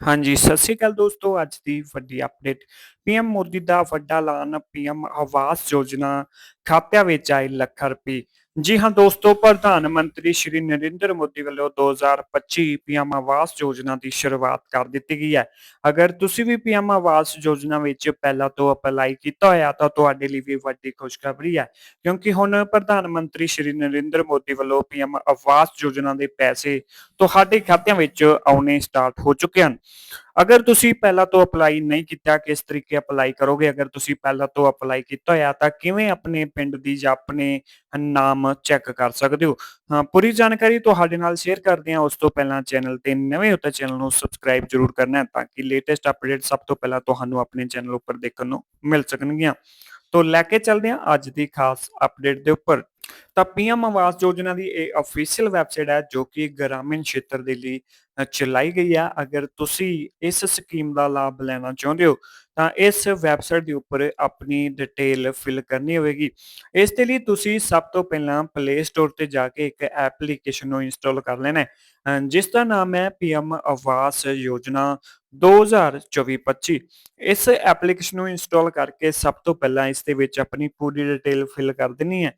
ਹਾਂਜੀ, ਸਤਿ ਸ੍ਰੀ ਅਕਾਲ ਦੋਸਤੋ। ਅੱਜ ਦੀ ਵੱਡੀ ਅਪਡੇਟ ਪੀਐਮ ਮੋਦੀ ਦਾ ਵੱਡਾ ਐਲਾਨ ਪੀਐਮ ਆਵਾਸ ਯੋਜਨਾ ਖਾਤਿਆਂ ਵਿੱਚ ਆਏ ਲੱਖਾਂ ਰੁਪਏ। ਜੀ ਹਾਂ ਦੋਸਤੋ, ਪ੍ਰਧਾਨ ਮੰਤਰੀ ਸ਼੍ਰੀ ਨਰਿੰਦਰ ਮੋਦੀ ਵੱਲੋਂ 2025 ਪੀਐਮ ਆਵਾਸ ਯੋਜਨਾ ਦੀ ਸ਼ੁਰੂਆਤ ਕਰ ਦਿੱਤੀ ਗਈ ਹੈ। ਅਗਰ ਤੁਸੀਂ ਵੀ ਪੀਐਮ ਆਵਾਸ ਯੋਜਨਾ ਵਿੱਚ ਪਹਿਲਾਂ ਤੋਂ ਅਪਲਾਈ ਕੀਤਾ ਹੋਇਆ ਤਾਂ ਤੁਹਾਡੇ ਲਈ ਵੀ ਵੱਡੀ ਖੁਸ਼ਖਬਰੀ ਹੈ ਕਿਉਂਕਿ ਹੁਣ ਪ੍ਰਧਾਨ ਮੰਤਰੀ ਸ਼੍ਰੀ ਨਰਿੰਦਰ ਮੋਦੀ ਵੱਲੋਂ ਪੀਐਮ ਆਵਾਸ ਯੋਜਨਾ ਦੇ ਪੈਸੇ ਤੁਹਾਡੇ ਖਾਤਿਆਂ ਵਿੱਚ ਆਉਣੇ ਸਟਾਰਟ ਹੋ ਚੁੱਕੇ ਹਨ। ਅਗਰ ਤੁਸੀਂ ਪਹਿਲਾਂ ਤੋਂ ਅਪਲਾਈ ਨਹੀਂ ਕੀਤਾ, ਕਿਸ ਤਰੀਕੇ ਅਪਲਾਈ ਕਰੋਗੇ? ਅਗਰ ਤੁਸੀਂ ਪਹਿਲਾਂ ਤੋਂ ਅਪਲਾਈ ਕੀਤਾ ਹੋਇਆ, ਤਾਂ ਕਿਵੇਂ ਆਪਣੇ ਪਿੰਡ ਦੀ ਜਾਂ ਆਪਣੇ ਨਾਮ ਚੈੱਕ ਕਰ ਸਕਦੇ ਹੋ? ਹਾਂ, ਪੂਰੀ ਜਾਣਕਾਰੀ ਤੁਹਾਡੇ ਨਾਲ ਸ਼ੇਅਰ ਕਰਦੇ ਹਾਂ। ਉਸ ਤੋਂ ਪਹਿਲਾਂ ਚੈਨਲ ਤੇ ਨਵੇਂ ਹੋ ਤਾਂ ਚੈਨਲ ਨੂੰ ਸਬਸਕ੍ਰਾਈਬ ਜ਼ਰੂਰ ਕਰਨਾ ਹੈ, ਤਾਂ ਕਿ ਲੇਟੈਸਟ ਅਪਡੇਟ ਸਭ ਤੋਂ ਪਹਿਲਾਂ ਤੁਹਾਨੂੰ ਆਪਣੇ ਚੈਨਲ ਉੱਪਰ ਦੇਖਣ ਨੂੰ ਮਿਲ ਸਕਣਗੀਆਂ। ਤੋਂ ਲੈ ਕੇ ਚੱਲਦੇ ਹਾਂ ਅੱਜ ਦੀ ਖਾਸ ਅਪਡੇਟ ਦੇ ਉੱਪਰ। ਤਾਂ ਪੀਐਮ ਆਵਾਸ ਯੋਜਨਾ ਦੀ ਇਹ ਅਫੀਸ਼ੀਅਲ ਵੈਬਸਾਈਟ ਹੈ, ਜੋ ਕਿ ਗ੍ਰਾਮੀਣ ਖੇਤਰ ਦੇ ਲਈ ਚਲਾਈ ਗਈ ਹੈ ਅਗਰ ਤੁਸੀਂ ਇਸ ਸਕੀਮ ਦਾ ਲਾਭ ਲੈਣਾ ਚਾਹੁੰਦੇ ਹੋ ਤਾਂ ਇਸ ਵੈਬਸਾਈਟ ਦੇ ਉੱਪਰ ਆਪਣੀ ਡਿਟੇਲ ਫਿਲ ਕਰਨੀ ਹੋਵੇਗੀ। ਇਸ ਦੇ ਲਈ ਤੁਸੀਂ ਸਭ ਤੋਂ ਪਹਿਲਾਂ ਪਲੇ ਸਟੋਰ ਤੇ ਜਾ ਕੇ ਇੱਕ ਐਪਲੀਕੇਸ਼ਨ ਨੂੰ ਇੰਸਟਾਲ ਕਰ ਲੈਣਾ ਹੈ। ਜਿਸ ਦਾ ਨਾਮ ਹੈ ਪੀਐਮ ਆਵਾਸ ਯੋਜਨਾ 2024-25 ਇਸ ਐਪਲੀਕੇਸ਼ਨ ਨੂੰ ਇੰਸਟਾਲ ਕਰਕੇ ਸਭ ਤੋਂ ਪਹਿਲਾਂ ਇਸ ਦੇ ਵਿੱਚ ਆਪਣੀ ਪੂਰੀ ਡਿਟੇਲ ਫਿਲ ਕਰ ਦੇਣੀ ਹੈ।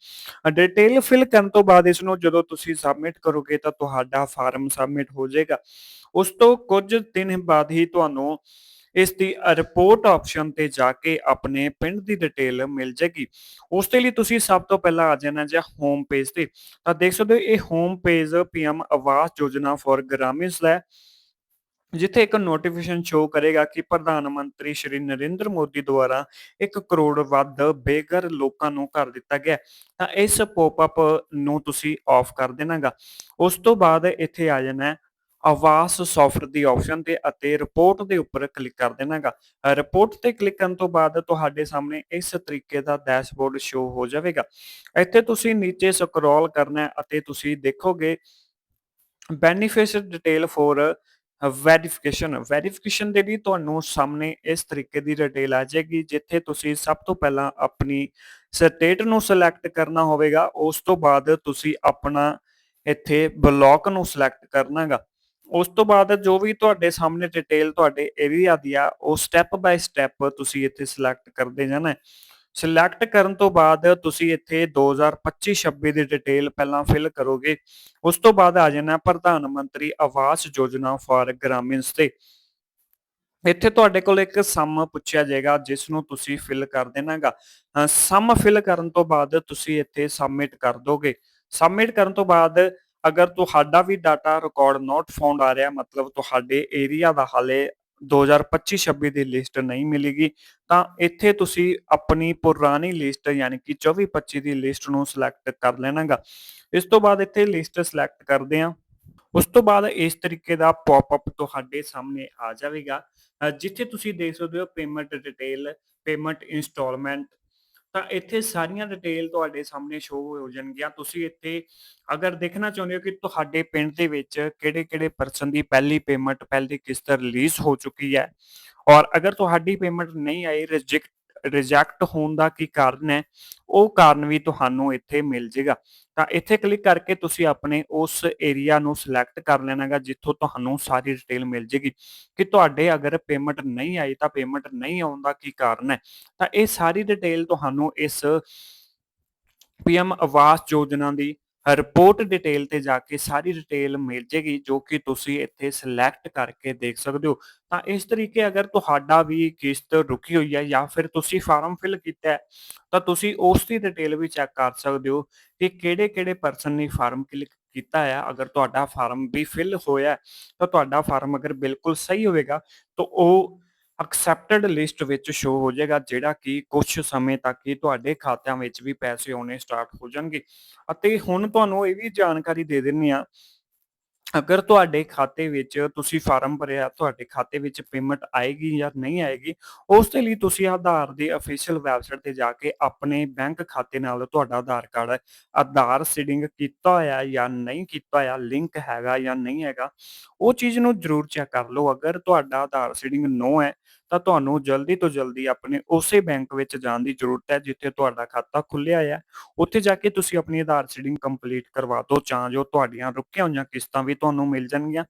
ਡਿਟੇਲ ਫਿਲ ਕਰਨ ਤੋਂ ਬਾਅਦ ਇਸ ਨੂੰ ਜਦੋਂ ਤੁਸੀਂ ਸਬਮਿਟ ਕਰੋਗੇ ਤਾਂ ਤੁਹਾਡਾ ਫਾਰਮ ਸਬਮਿਟ ਹੋ ਜਾਏਗਾ। ਉਸ ਤੋਂ ਕੁਝ ਦਿਨ ਬਾਅਦ ਹੀ ਤੁਹਾਨੂੰ ਇਸ ਦੀ ਰਿਪੋਰਟ ਆਪਸ਼ਨ ਤੇ ਜਾ ਕੇ ਆਪਣੇ ਪਿੰਡ ਦੀ ਡਿਟੇਲ ਮਿਲ ਜਾਏਗੀ। ਉਸ ਦੇ ਲਈ ਤੁਸੀਂ ਸਭ ਤੋਂ ਪਹਿਲਾਂ ਆ ਜਾਣਾ ਜਾਂ ਹੋਮ ਪੇਜ ਤੇ। ਤਾਂ ਦੇਖ ਸਕਦੇ ਹੋ, ਇਹ home page PM Awas Yojana for ਗ੍ਰਾਮੀਣਸ ਹੈ। ਜਿੱਥੇ ਇੱਕ ਨੋਟੀਫਿਕੇਸ਼ਨ ਸ਼ੋ ਕਰੇਗਾ ਕਿ ਪ੍ਰਧਾਨ ਮੰਤਰੀ ਸ਼੍ਰੀ ਨਰਿੰਦਰ ਮੋਦੀ ਦੁਆਰਾ 1 ਕਰੋੜ ਵੱਧ ਬੇਘਰ ਲੋਕਾਂ ਨੂੰ ਘਰ ਦਿੱਤਾ ਗਿਆ ਤਾਂ ਇਸ ਪੋਪਅਪ ਨੂੰ ਤੁਸੀਂ ਆਫ ਕਰ ਦੇਣਾਗਾ। ਉਸ ਤੋਂ ਬਾਅਦ ਇੱਥੇ ਆ ਜਾਣਾ ਹੈ ਆਵਾਸ ਸੌਫਟਵੇਅਰ ਦੀ ਆਪਸ਼ਨ ਤੇ ਅਤੇ ਰਿਪੋਰਟ ਦੇ ਉੱਪਰ ਕਲਿੱਕ ਕਰ ਦੇਣਾਗਾ ਰਿਪੋਰਟ ਤੇ ਕਲਿੱਕ ਕਰਨ ਤੋਂ ਬਾਅਦ ਤੁਹਾਡੇ ਸਾਹਮਣੇ ਇਸ ਤਰੀਕੇ ਦਾ ਡੈਸ਼ਬੋਰਡ ਸ਼ੋ ਹੋ ਜਾਵੇਗਾ। ਇੱਥੇ ਤੁਸੀਂ ਨੀਚੇ ਸਕਰੋਲ ਕਰਨਾ ਅਤੇ ਤੁਸੀਂ ਦੇਖੋਗੇ beneficiary detail for verification verification ਦੇ ਲਈ ਤੁਹਾਨੂੰ ਸਾਹਮਣੇ ਇਸ ਤਰੀਕੇ ਦੀ ਡਿਟੇਲ ਆ ਜਾਏਗੀ, ਜਿੱਥੇ ਤੁਸੀਂ ਸਭ ਤੋਂ ਪਹਿਲਾਂ ਆਪਣੀ ਸਟੇਟ ਨੂੰ ਸਿਲੈਕਟ ਕਰਨਾ ਹੋਵੇਗਾ। ਉਸ ਤੋਂ ਬਾਅਦ ਤੁਸੀਂ ਆਪਣਾ ਇੱਥੇ ਬਲਾਕ ਨੂੰ ਸਿਲੈਕਟ ਕਰਨਾਗਾ। ਉਸ ਤੋਂ ਬਾਅਦ ਜੋ ਵੀ ਤੁਹਾਡੇ ਸਾਹਮਣੇ ਡਿਟੇਲ ਤੁਹਾਡੇ ਏਰੀਆ ਦੀ ਆ, ਉਹ ਸਟੈਪ ਬਾਈ ਸਟੈਪ ਤੁਸੀਂ ਇੱਥੇ ਸਿਲੈਕਟ ਕਰਦੇ ਜਾਣਾ ਸਿਲੈਕਟ ਕਰਨ ਤੋਂ ਬਾਅਦ ਤੁਸੀਂ ਇੱਥੇ 2025-26 ਦੀ ਡਿਟੇਲ ਪਹਿਲਾਂ ਫਿਲ ਕਰੋਗੇ। ਉਸ ਤੋਂ ਬਾਅਦ ਆ ਜਾਣਾ ਪ੍ਰਧਾਨ ਮੰਤਰੀ ਆਵਾਸ ਯੋਜਨਾ ਫਾਰ ਗ੍ਰਾਮੀਣਸ ਤੇ। ਇੱਥੇ ਤੁਹਾਡੇ ਕੋਲ ਇੱਕ ਸਮ ਪੁੱਛਿਆ ਜਾਏਗਾ, ਜਿਸ ਨੂੰ ਤੁਸੀਂ ਫਿਲ ਕਰ ਦੇਣਾਗਾ। ਸਮ ਫਿਲ ਕਰਨ ਤੋਂ ਬਾਅਦ ਤੁਸੀਂ ਇੱਥੇ ਸਬਮਿਟ ਕਰ ਦੋਗੇ। ਸਬਮਿਟ ਕਰਨ ਤੋਂ ਬਾਅਦ ਅਗਰ ਤੁਹਾਡਾ ਵੀ ਡਾਟਾ ਰਿਕਾਰਡ ਨਾਟ ਫਾਊਂਡ ਆ ਰਿਹਾ, ਮਤਲਬ ਤੁਹਾਡੇ ਏਰੀਆ ਦਾ ਹਾਲੇ 2025-26 ਦੀ ਲਿਸਟ ਨਹੀਂ ਮਿਲੇਗੀ, ਤਾਂ ਇੱਥੇ ਤੁਸੀਂ ਆਪਣੀ ਪੁਰਾਣੀ ਲਿਸਟ ਯਾਨੀ ਕਿ 24-25 ਦੀ ਲਿਸਟ ਨੂੰ ਸਿਲੈਕਟ ਕਰ ਲੈਣਾਗਾ। ਇਸ ਤੋਂ ਬਾਅਦ ਇੱਥੇ ਲਿਸਟ ਸਿਲੈਕਟ ਕਰਦੇ ਹਾਂ। ਉਸ ਤੋਂ ਬਾਅਦ ਇਸ ਤਰੀਕੇ ਦਾ ਪੌਪਅਪ ਤੁਹਾਡੇ ਸਾਹਮਣੇ ਆ ਜਾਵੇਗਾ। ਜਿੱਥੇ ਤੁਸੀਂ ਦੇਖ ਸਕਦੇ ਹੋ ਪੇਮੈਂਟ ਡਿਟੇਲ ਪੇਮੈਂਟ ਇਨਸਟਾਲਮੈਂਟ ਤਾਂ ਇੱਥੇ ਸਾਰੀਆਂ ਡਿਟੇਲ ਤੁਹਾਡੇ ਸਾਹਮਣੇ ਸ਼ੋਅ ਹੋ ਜਾਣਗੀਆਂ। ਤੁਸੀਂ ਇੱਥੇ ਅਗਰ ਦੇਖਣਾ ਚਾਹੁੰਦੇ ਹੋ ਕਿ ਤੁਹਾਡੇ ਪਿੰਡ ਦੇ ਵਿੱਚ ਕਿਹੜੇ-ਕਿਹੜੇ ਪਰਸਨ ਦੀ ਪਹਿਲੀ ਪੇਮੈਂਟ ਪਹਿਲੀ ਕਿਸ਼ਤ ਰਿਲੀਜ਼ ਹੋ ਚੁੱਕੀ ਹੈ। ਔਰ ਅਗਰ ਤੁਹਾਡੀ ਪੇਮੈਂਟ ਨਹੀਂ ਆਈ ਰਿਜੈਕਟ ਰਿਜੈਕਟ ਹੋਣ ਦਾ ਕੀ ਕਾਰਨ ਹੈ, ਉਹ ਕਾਰਨ ਵੀ ਤੁਹਾਨੂੰ ਇੱਥੇ ਮਿਲ ਜਾਏਗਾ ਤਾਂ ਇੱਥੇ ਕਲਿੱਕ ਕਰਕੇ ਤੁਸੀਂ ਆਪਣੇ ਉਸ ਏਰੀਆ ਨੂੰ ਸਿਲੈਕਟ ਕਰ ਲੈਣਾਗਾ, ਜਿੱਥੋਂ ਤੁਹਾਨੂੰ ਸਾਰੀ ਡਿਟੇਲ ਮਿਲ ਜੇਗੀ। ਕਿ ਤੁਹਾਡੇ ਅਗਰ ਪੇਮੈਂਟ ਨਹੀਂ ਆਈ ਤਾਂ ਪੇਮੈਂਟ ਨਹੀਂ ਆਉਣ ਦਾ ਕੀ ਕਾਰਨ ਹੈ? ਤਾਂ ਇਹ ਸਾਰੀ ਡਿਟੇਲ ਤੁਹਾਨੂੰ ਇਸ ਪੀਐਮ ਆਵਾਸ ਯੋਜਨਾ ਦੀ ਰਿਪੋਰਟ ਡਿਟੇਲ ਤੇ ਜਾ ਕੇ ਸਾਰੀ ਡਿਟੇਲ ਮਿਲ ਜੇਗੀ, ਜੋ ਕਿ ਤੁਸੀਂ ਇੱਥੇ ਸਿਲੈਕਟ ਕਰਕੇ ਦੇਖ ਸਕਦੇ ਹੋ। ਤਾਂ ਇਸ ਤਰੀਕੇ ਅਗਰ ਤੁਹਾਡਾ ਵੀ ਕਿਸ਼ਤ ਰੁਕੀ ਹੋਈ ਹੈ ਜਾਂ ਫਿਰ ਤੁਸੀਂ ਫਾਰਮ ਫਿਲ ਕੀਤਾ ਹੈ, ਤਾਂ ਤੁਸੀਂ ਉਸ ਦੀ ਡਿਟੇਲ ਵੀ ਚੈੱਕ ਕਰ ਸਕਦੇ ਹੋ ਕਿ ਕਿਹੜੇ-ਕਿਹੜੇ ਪਰਸਨ ਨੇ ਫਾਰਮ ਕਲਿੱਕ ਕੀਤਾ ਹੈ। ਅਗਰ ਤੁਹਾਡਾ ਫਾਰਮ ਵੀ ਫਿਲ ਹੋਇਆ ਤਾਂ ਤੁਹਾਡਾ ਫਾਰਮ ਅਗਰ ਬਿਲਕੁਲ ਸਹੀ ਹੋਵੇਗਾ, ਤਾਂ ਉਹ ਐਕਸੈਪਟਡ ਲਿਸਟ ਵਿੱਚ ਸ਼ੋ ਹੋ ਜਾਏਗਾ, ਜਿਹੜਾ ਕਿ ਕੁਝ ਸਮੇਂ ਤੱਕ ਹੀ ਤੁਹਾਡੇ ਖਾਤਿਆਂ ਵਿੱਚ ਵੀ ਪੈਸੇ ਆਉਣੇ ਸਟਾਰਟ ਹੋ ਜਾਣਗੇ। ਅਤੇ ਹੁਣ ਤੁਹਾਨੂੰ ਇਹ ਵੀ ਜਾਣਕਾਰੀ ਦੇ ਦਿੰਨੀ ਆ ਅਗਰ ਤੁਹਾਡੇ ਖਾਤੇ ਵਿੱਚ ਤੁਸੀਂ ਫਾਰਮ ਭਰਿਆ, ਤੁਹਾਡੇ ਖਾਤੇ ਵਿੱਚ ਪੇਮੈਂਟ ਆਏਗੀ ਜਾਂ ਨਹੀਂ ਆਏਗੀ, ਉਸ ਦੇ ਲਈ ਤੁਸੀਂ ਆਧਾਰ ਦੀ ਅਫੀਸ਼ੀਅਲ ਵੈਬਸਾਈਟ ਤੇ ਜਾ ਕੇ ਆਪਣੇ ਬੈਂਕ ਖਾਤੇ ਨਾਲ ਤੁਹਾਡਾ ਆਧਾਰ ਕਾਰਡ, ਆਧਾਰ ਸੀਡਿੰਗ ਕੀਤਾ ਹੋਇਆ ਜਾਂ ਨਹੀਂ ਕੀਤਾ ਹੋਇਆ ਲਿੰਕ ਹੈਗਾ ਜਾਂ ਨਹੀਂ ਹੈਗਾ, ਉਹ ਚੀਜ਼ ਨੂੰ ਜ਼ਰੂਰ ਚੈੱਕ ਕਰ ਲਓ। ਅਗਰ ਤੁਹਾਡਾ ਆਧਾਰ ਸੀਡਿੰਗ ਨੋ ਹੈ ਤਾਂ ਤੁਹਾਨੂੰ ਜਲਦੀ ਤੋਂ ਜਲਦੀ ਆਪਣੇ ਉਸੇ ਬੈਂਕ ਵਿੱਚ ਜਾਣ ਦੀ ਜ਼ਰੂਰਤ ਹੈ, ਜਿੱਥੇ ਤੁਹਾਡਾ ਖਾਤਾ ਖੁੱਲਿਆ ਹੈ ਉੱਥੇ ਜਾ ਕੇ ਤੁਸੀਂ ਆਪਣੀ ਆਧਾਰ ਸੀਡਿੰਗ ਕੰਪਲੀਟ ਕਰਵਾ ਦਿਓ ਤਾਂ ਜੋ ਤੁਹਾਡੀਆਂ ਰੁਕੀਆਂ ਹੋਈਆਂ ਕਿਸ਼ਤਾਂ ਵੀ ਤੁਹਾਨੂੰ ਮਿਲ ਜਾਣਗੀਆਂ।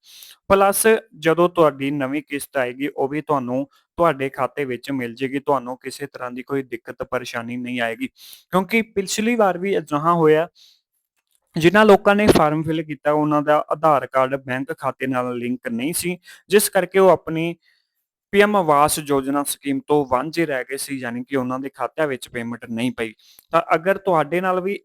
ਪਲੱਸ ਜਦੋਂ ਤੁਹਾਡੀ ਨਵੀਂ ਕਿਸ਼ਤ ਆਏਗੀ, ਉਹ ਵੀ ਤੁਹਾਨੂੰ ਤੁਹਾਡੇ ਖਾਤੇ ਵਿੱਚ ਮਿਲ ਜੇਗੀ। ਤੁਹਾਨੂੰ ਕਿਸੇ ਤਰ੍ਹਾਂ ਦੀ ਕੋਈ ਦਿੱਕਤ, ਪਰੇਸ਼ਾਨੀ ਨਹੀਂ ਆਏਗੀ। ਕਿਉਂਕਿ ਪਿਛਲੀ ਵਾਰ ਵੀ ਅਜਿਹਾ ਹੋਇਆ, ਜਿਨ੍ਹਾਂ ਲੋਕਾਂ ਨੇ ਫਾਰਮ ਫਿਲ ਕੀਤਾ, ਉਹਨਾਂ ਦਾ ਆਧਾਰ ਕਾਰਡ ਬੈਂਕ ਖਾਤੇ ਨਾਲ ਲਿੰਕ ਨਹੀਂ ਸੀ। ਜਿਸ ਕਰਕੇ ਉਹ ਆਪਣੀ ਪੀਐਮ ਆਵਾਸ ਯੋਜਨਾ ਸਕੀਮ ਤੋਂ ਵਾਂਝੇ ਰਹਿ ਗਏ ਸੀ, ਯਾਨੀ ਕਿ ਉਹਨਾਂ ਦੇ ਖਾਤਿਆਂ ਵਿੱਚ ਪੇਮੈਂਟ ਨਹੀਂ ਪਈ। ਤਾਂ ਅਗਰ ਤੁਹਾਡੇ ਨਾਲ ਵੀ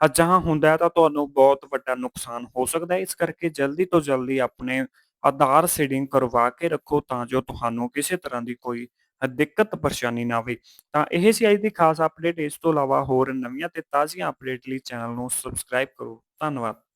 ਅਜਿਹਾ ਹੁੰਦਾ ਹੈ, ਤਾਂ ਤੁਹਾਨੂੰ ਬਹੁਤ ਵੱਡਾ ਨੁਕਸਾਨ ਹੋ ਸਕਦਾ ਹੈ। ਇਸ ਕਰਕੇ ਜਲਦੀ ਤੋਂ ਜਲਦੀ ਆਪਣੇ ਆਧਾਰ ਸੀਡਿੰਗ ਕਰਵਾ ਕੇ ਰੱਖੋ, ਤਾਂ ਜੋ ਤੁਹਾਨੂੰ ਕਿਸੇ ਤਰ੍ਹਾਂ ਦੀ ਕੋਈ ਦਿੱਕਤ, ਪਰੇਸ਼ਾਨੀ ਨਾ ਆਵੇ ਤਾਂ ਇਹ ਸੀ ਅੱਜ ਦੀ ਖਾਸ ਅਪਡੇਟ ਇਸ ਤੋਂ ਇਲਾਵਾ ਹੋਰ ਨਵੀਆਂ ਤੇ ਤਾਜ਼ੀਆਂ ਅਪਡੇਟ ਲਈ ਚੈਨਲ ਨੂੰ ਸਬਸਕ੍ਰਾਈਬ ਕਰੋ। ਧੰਨਵਾਦ।